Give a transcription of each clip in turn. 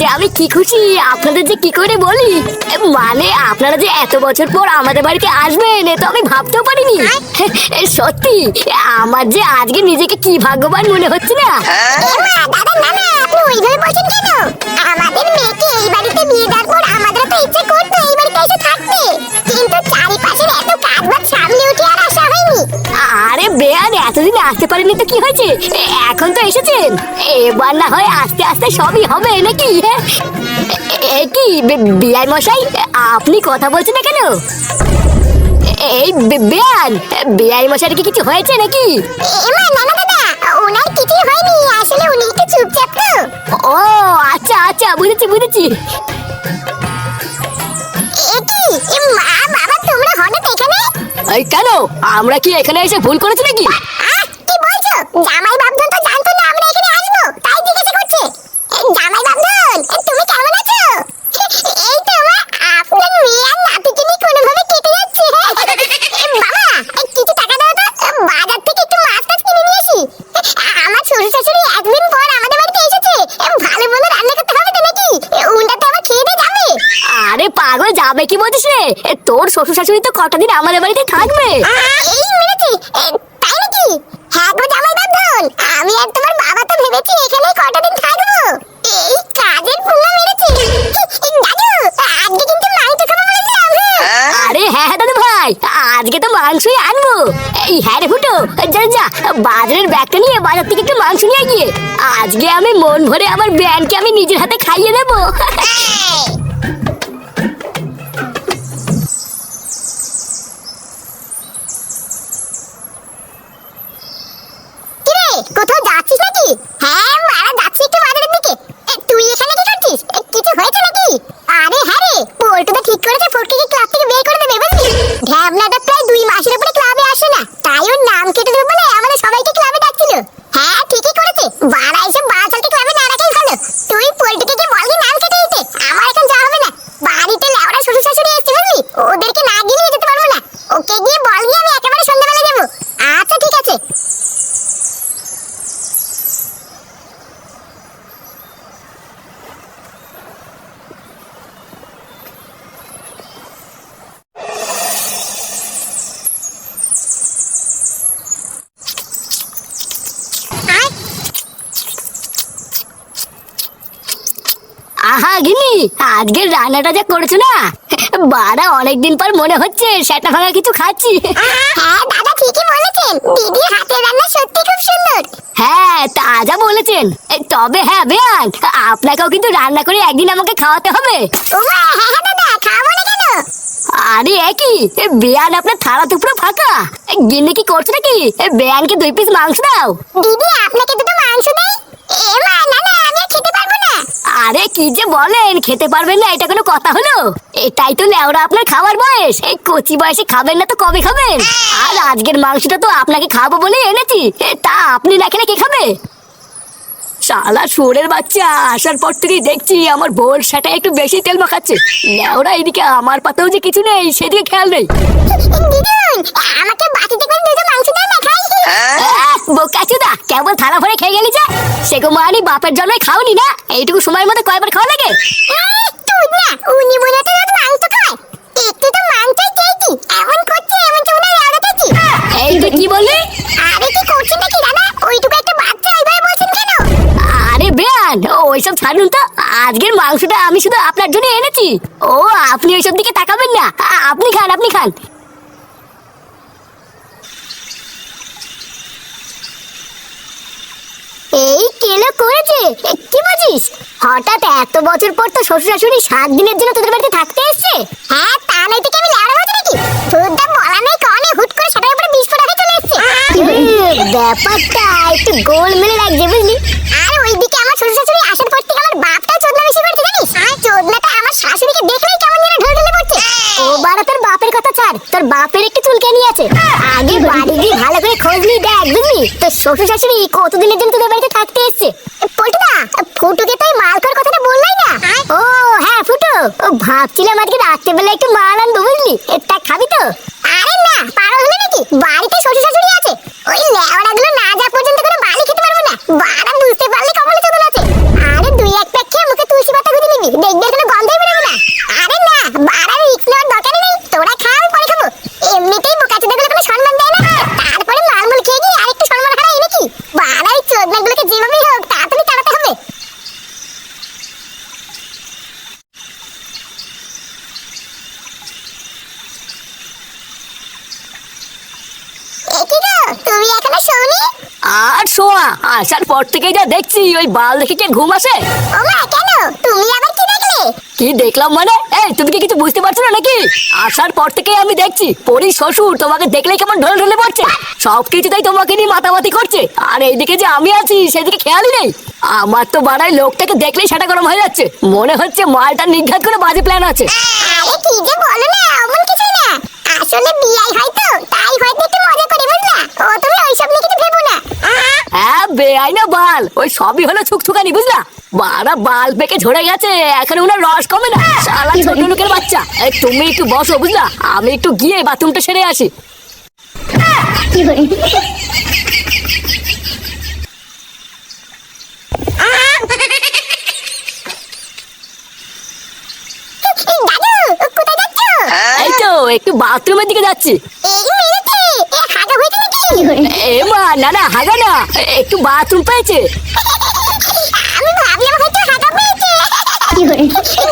যে আমি কি খুশি, আপনাদের যে কি করে বলি? মানে আপনারা যে এত বছর পর আমাদের বাড়িতে আসবেন তো আমি ভাবতেও পারিনি। সত্যি, আমার যে আজকে নিজেকে কি ভাগ্যবান মনে হচ্ছে না। আমাদের মেয়েকে এই বাড়িতে বিয়ে দেওয়ার পর আমাদের তো ইচ্ছে করতো এই বাড়িতে এসে থাকতে। কিন্তু চারিপাশের এত কাজ উঠে আর আরে বেয়ান এতদিন আসতে পারেনি তো কি হয়েছে? এখন তো এসেছেন। এবার না হয় আস্তে আস্তে সবই হবে নাকি? কি বে- বিয়াই মশাই আপনি কথা বলছেন না কেন? এই বে- বেয়ান বিয়াই মশাইয়ের কি কিছু হয়েছে নাকি? এমা না না দাদা ওনার কিছুই হয়নি আসলে উনি একটু চুপচাপ তো। ও আচ্ছা আচ্ছা বুঝেছি বুঝেছি। কি? মা বাবা, তোমরা হঠাৎ এখানে? এই কেন? আমরা কি এখানে এসে ভুল করেছি নাকি আহ, কি বলছো জামাই বাবধন তো জানতো না আমরা এখানে আসব তাই জিজ্ঞাসা করছে এ, জামাই বাবধন এ, তুমি কেমন আছো এই তো মা আপনার মেয়ে আর নাতিকে নিয়ে কোনোভাবে কেটে যাচ্ছে এ, বাবা এ, কিছু টাকা দাও তো এ, বাজার থেকে একটু মাছ টাছ কিনে নিয়ে আসি এ, আমার শ্বশুর শাশুড়ি একদিন পর আমাদের বাড়িতে এসেছে এ, ভালো মন্দ রান্না করতে হবে তো নাকি এ, উনটা তো আবার খেয়ে দিয়ে যাবে আরে পাগল যাবে কি বলছিস রে? এ, তোর শ্বশুর শাশুড়ি তো কটা দিন আমাদের বাড়িতে থাকবে। এই এ, তাই নাকি? হ্যাঁ গো জামাই বান্ধন আমি আর তোমার বাবা তো ভেবেছি এখানে কটা দিন থাকব। এই কাজের পুঙ্গা মেরেছি। দাদু আজকে কিন্তু মাংস খাব বলেছিলাম হ্যাঁ আরে হ্যাঁ হ্যাঁ দাদা ভাই আজকে তো মাংসই আনব। এই হ্যাঁ রে ফুটো যা যা বাজারের ব্যাগটা নিয়ে বাজার থেকে একটু মাংস নিয়ে গিয়ে। আজকে আমি মন ভরে আমার ব্যানকে আমি নিজের হাতে খাইয়ে দেবো। কোথাও যাচ্ছিস নাকি? হ্যাঁ আজকের রান্নাটা যা করেছ না? বাড়া অনেকদিন পর মনে হচ্ছে সেটা ভাঙা কিছু খাচ্ছি। হ্যাঁ দাদা ঠিকই বলেছেন। দিদির হাতের রান্না সত্যি খুব সুন্দর। হ্যাঁ তাজা বলেছেন। তবে হ্যাঁ বেয়ান আপনাকেও কিন্তু রান্না করে একদিন আমাকে খাওয়াতে হবে। হ্যাঁ হ্যাঁ দাদা খাব না কেন? আরে একই বেয়ান আপনার থালা তো পুরো ফাঁকা। গিন্নি কি করছ নাকি? বেয়ানকে দুই পিস মাংস দাও। দিদি আপনাকে দুটো মাংস দেই এ মা না না আমি আর খেতে পারব না আরে কি যে বলেন? খেতে পারবেন না, এটা কোনো কথা হলো? এটাই তো লেওরা আপনার খাবার বয়স। এই কচি বয়সে খাবেন না তো কবে খাবেন? আর আজকের মাংসটা তো আপনাকে খাব বলে এনেছি। তা আপনি না খেলে কে খাবে? শালা শুয়োরের বাচ্চা, আসার পর থেকেই দেখছি আমার বোর সেটা একটু বেশি তেল মাখাচ্ছে। লেওরা এদিকে আমার পাতেও যে কিছু নেই, সেদিকে খেয়াল নেই। আমাকে বাটিতে বোকাচুদা কেবল থালা ভরে খেয়ে গেলি যা। সে গো মানি বাপের জন্মে খাওনি না। এইটুকু সময়ের মধ্যে কয়বার খাওয়া লাগে? তুই না উনি মনে মাংস খায়। একটু তো মাংসই খেয়েছি এমন করছে এমন চুনা লেওড়া দেখছি এই তুই কি বললি? আরে কি করছেন নাকি দাদা? ওইটুকু একটা বাচ্চা বলছেন কেন? আরে বেয়ান ওইসব ছাড়ুন তো। আজকের মাংসটা আমি শুধু আপনার জন্য এনেছি। ও আপনি ওইসব দিকে তাকাবেন না। আপনি খান আপনি খান। এই কেলো করেছে কি বলছিস? হঠাৎ এত বছর পর তো শ্বশুর শাশুড়ি সাত দিনের জন্য তোদের বাড়িতে থাকতে এসছে? হ্যাঁ তা নয় থেকে আমি লাড়া হতো নাকি? তোর দা বলা নেই কনে হুট করে সেটার উপরে বিস্ফোরণ চলে এসছে। ব্যাপারটা একটু গোল মেলে লাগছে বুঝলি? শ্বশুর শাশুড়ি কতদিনের জন্য তোদের বাড়িতে থাকতে এসছে? পল্টুদা ফুটুকে তাই মাল খাওয়ার কথাটা বললাই না? ও হ্যাঁ ফুটু। ও ভাবছিলাম আজকে রাত্রেবেলা একটু মাল আনব বুঝলি? এটা খাবি তো? আরে না পারো হলে নাকি? বাড়িতে শ্বশুর শাশুড়ি আছে ওই লেওড়া গুলো না যা পর্যন্ত কোনো বালি খেতে পারব না বাড়া বুঝতে পারলে কমলে চোদন আছে আরে দুই এক প্যাক খেয়ে মুখে তুলসী আর শোয়া আসার পর থেকে যা দেখছি ওই বাল দেখে কি ঘুম আসে? ওমা কেন? তুমি আবার কি দেখলে? কি দেখলাম মানে? এই তুমি কি কিছু বুঝতে পারছ না নাকি? আসার পর থেকে আমি দেখছি পরি শ্বশুর তোমাকে দেখলেই কেমন ঢলে ঢলে পড়ছে। সব কিছুতেই তোমাকে নিয়ে মাতামাতি করছে। আর এইদিকে যে আমি আছি সেদিকে খেয়ালই নেই। আমার তো বাড়ায় লোকটাকে দেখলেই সেটা গরম হয়ে যাচ্ছে। মনে হচ্ছে মালটা নিঘাত করে বাজে প্ল্যান আছে। আরে কি যে বলো না অমন কিছু না। আসলে বিয়াই হয়তো তাই হয়তো একটু মজা করে বুঝলা ও তুমি ওইসব নিয়ে কিছু ভেবো না বেআই না বাল ওই সবই হলো ছুকছুকানি বুঝলা? বারা বাল পেকে ঝরে গেছে এখন ওনার রস কমে না। শালা ছোট লোকের বাচ্চা এই তুমি একটু বসো বুঝলা? আমি একটু গিয়ে বাথরুমটা সেরে আসি। এই তো একটু বাথরুমের দিকে যাচ্ছি এই মেরেছে এ হাগা হয়েছে নাকি এ মা না না হাগা না। একটু বাথরুম পেয়েছে। আমি ভাবলাম হয়তো হাগা পেয়েছে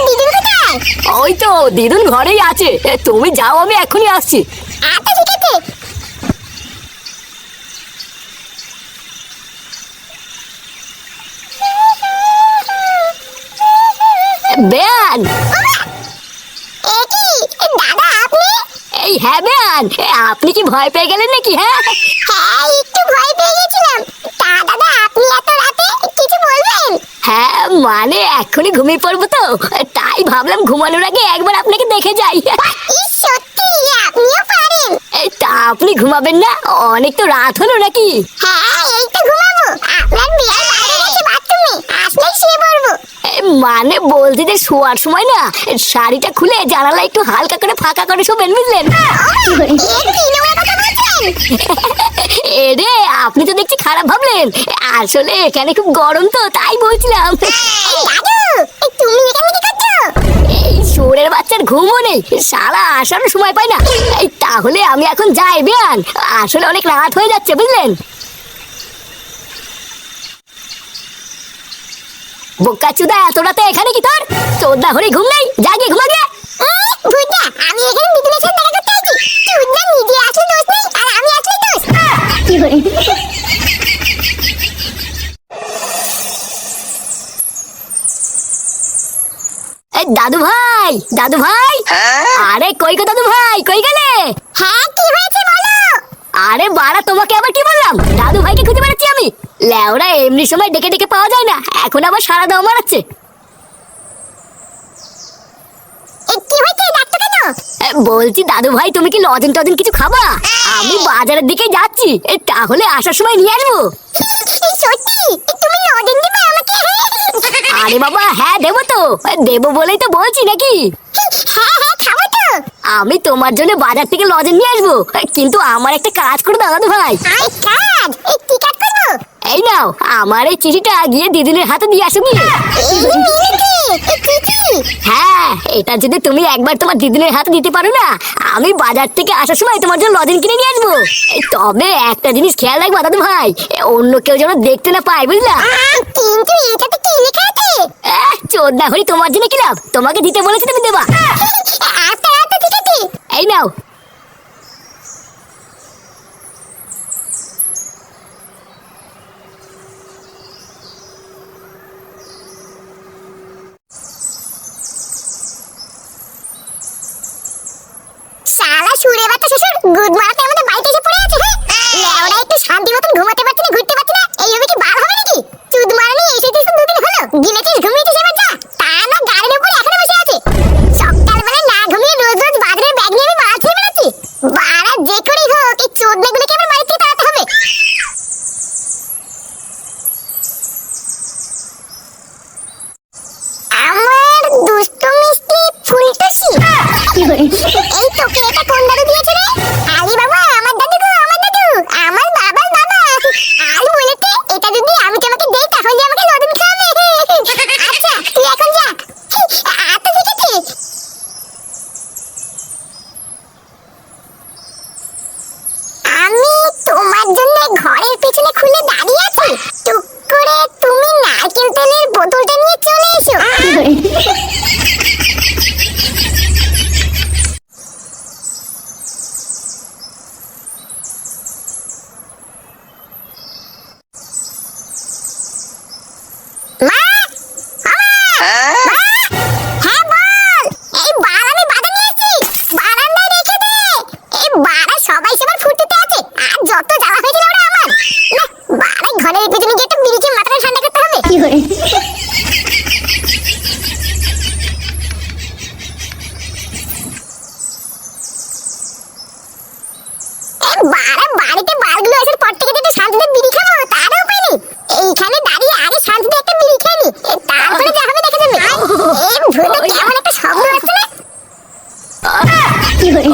দিদির কোথায়? ওই তো দিদুন ঘরেই আছে। তুমি যাও আমি এখনই আসছি। আচ্ছা ঠিক আছে। বেয়ান! এ কি? দাদা এই হ্যাঁ বেয়ান আপনি কি ভয় পেয়ে গেলেন নাকি হ্যাঁ? হ্যাঁ একটু ভয় পেয়ে গেছিলাম। তা দাদা আপনি এত রাতে কিছু বলবেন? হ্যাঁ মানে এখনই ঘুমিয়ে পড়ব তো তাই ভাবলাম ঘুমানোর আগে একবার আপনাকে দেখে যাই। ইস সত্যি আপনিও পারেন। এই তা আপনি ঘুমাবেন না? অনেক তো রাত হলো নাকি? হ্যাঁ এই তো ঘুমাবো। আপনার বিয়ার বাইরে গেছে বাথরুমে আসলেই শুয়ে পড়ব এ, মানে বলছি যে শোয়ার সময় না, শাড়িটা খুলে জানালা একটু হালকা করে ফাঁকা করে শোবেন, বুঝলেন? এ কি নোংরা কথা বলছেন এ রে, আপনি তো দেখছি খারাপ ভাবলেন। আসলে এখানে খুব গরম তো, তাই বলছিলাম। এই বাচ্চার ঘুমও নেই সারা আসারও সময় পায় না। তাহলে আমি এখন যাই, বেয়ান। আসলে অনেক রাত হয়ে যাচ্ছে, বুঝলেন? বোকা চুদা তোরা তো এখানে কি তোর? চোদ্দা হরে ঘুম নাই। জাগে ঘুমা গে এই, আমি এখানে সাথে দেখা করতে নিজে আসলে দোষ নেই আর আমি আসলে দোষ। এই দাদু ভাই দাদু ভাই। আরে কই গো দাদু ভাই? কই গেলে? হ্যাঁ কি হয়েছে বলো? আরে বাড়া তোমাকে আবার কি বললাম? দাদু ভাইকে খুঁজে বেড়াচ্ছি আমি ল্যাওরা এমনি সময় ডেকে ডেকে পাওয়া যায় না। এখন আবার সারা দাও মারাচ্ছে। বলছি দাদু ভাই তুমি কি লজেন টজেন কিছু খাবা? আমি বাজারের দিকে যাচ্ছি। তাহলে আসার সময় নিয়ে আসব। সত্যি? তুমি লজেন দিবে আমাকে? আরে বাবা হ্যাঁ দেবো তো। দেবো বলেই তো বলছি নাকি? হ্যাঁ হ্যাঁ আমি তোমার জন্য বাজার থেকে লজেন নিয়ে আসব। কিন্তু আমার একটা কাজ করে দাদু ভাই। কাজ এই নাও আমার এই চিঠিটা গিয়ে দিদিনের হাতে দিয়ে আসো গিয়ে। হ্যাঁ এটা যদি তুমি একবার তোমার দিদিনের হাতে দিতে পারো না আমি বাজার থেকে আসার সময় তোমার জন্য লজেন কিনে নিয়ে আসব। তবে একটা জিনিস খেয়াল রাখবা দাদু ভাই অন্য কেউ যেন দেখতে না পায় বুঝলা? কিন্তু এটাতে কি লেখা আছে চোদ্দা হরি তোমার জন্য কিলাম তোমাকে দিতে বলেছি তুমি দেবা। আচ্ছা আচ্ছা এই নাও Ходімо, কি